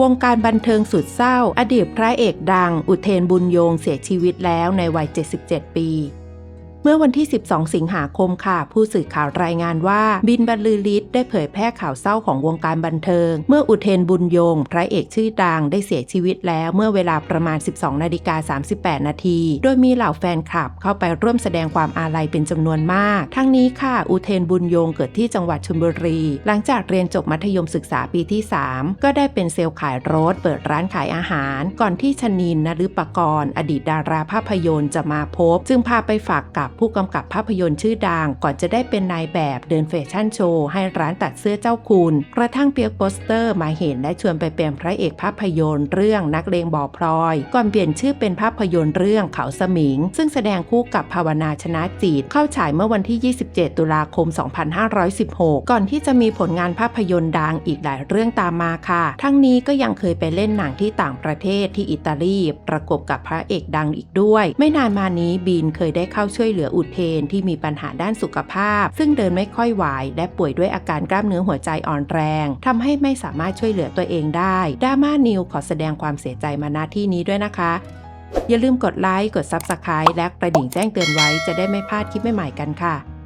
วงการบันเทิงสุดเศร้า อดีตพระเอกดัง อุเทนบุญโยงเสียชีวิตแล้วในวัย 77 ปี เมื่อวันที่ 12 สิงหาคมค่ะ ผู้สื่อข่าวรายงานว่าบินบรรลือฤทธิ์ได้เผยแพร่ข่าวเศร้าของวงการบันเทิง เมื่ออุเทนบุญยง พระเอกชื่อดังได้เสียชีวิตแล้วเมื่อเวลาประมาณ 12 นาฬิกา 38 นาที โดยมีเหล่าแฟนคลับเข้าไปร่วมแสดงความอาลัยเป็นจำนวนมาก ทั้งนี้ค่ะ อุเทนบุญยงเกิดที่จังหวัดชลบุรี หลังจากเรียนจบมัธยมศึกษาปีที่ 3 ก็ได้เป็นเซลล์ขายรถ เปิดร้านขายอาหาร ก่อนที่ชนินนฤปกรณ์อดีตดาราภาพยนตร์จะมาพบ จึงพาไปฝากกับผู้กำกับภาพยนตร์ชื่อดังก่อนจะได้เป็นนายแบบเดินแฟชั่นโชว์ให้ร้านตัดเสื้อเจ้าคุณ กระทั่งเปียกโปสเตอร์มาเห็นและชวนไปเป็นพระเอกภาพยนตร์เรื่องนักเลงบ่อพลอย ก่อนเปลี่ยนชื่อเป็นภาพยนตร์เรื่องเขาสมิง ซึ่งแสดงคู่กับภาวนาชนะจิตเข้าฉายเมื่อวันที่ 27 ตุลาคม 2516 ก่อนที่จะมีผลงานภาพยนตร์ดังอีกหลายเรื่องตามมาค่ะ ทั้งนี้ก็ยังเคยไปเล่นหนังที่ต่างประเทศที่อิตาลี ประกบกับพระเอกดังอีกด้วย ไม่นานมานี้บีนเคยได้เข้าช่วยเหลืออุดเทนที่มีปัญหาด้านสุขภาพ ซึ่งเดินไม่ค่อยไหวและป่วยด้วยอาการกล้ามเนื้อหัวใจอ่อนแรงทำให้ไม่สามารถช่วยเหลือตัวเองได้ดาม่านิวขอแสดงความเสียใจมาณที่นี้ด้วยนะคะ อย่าลืมกดไลค์กด Subscribe และกระดิ่งแจ้งเตือนไว้จะได้ไม่พลาดคลิปใหม่ๆกันค่ะ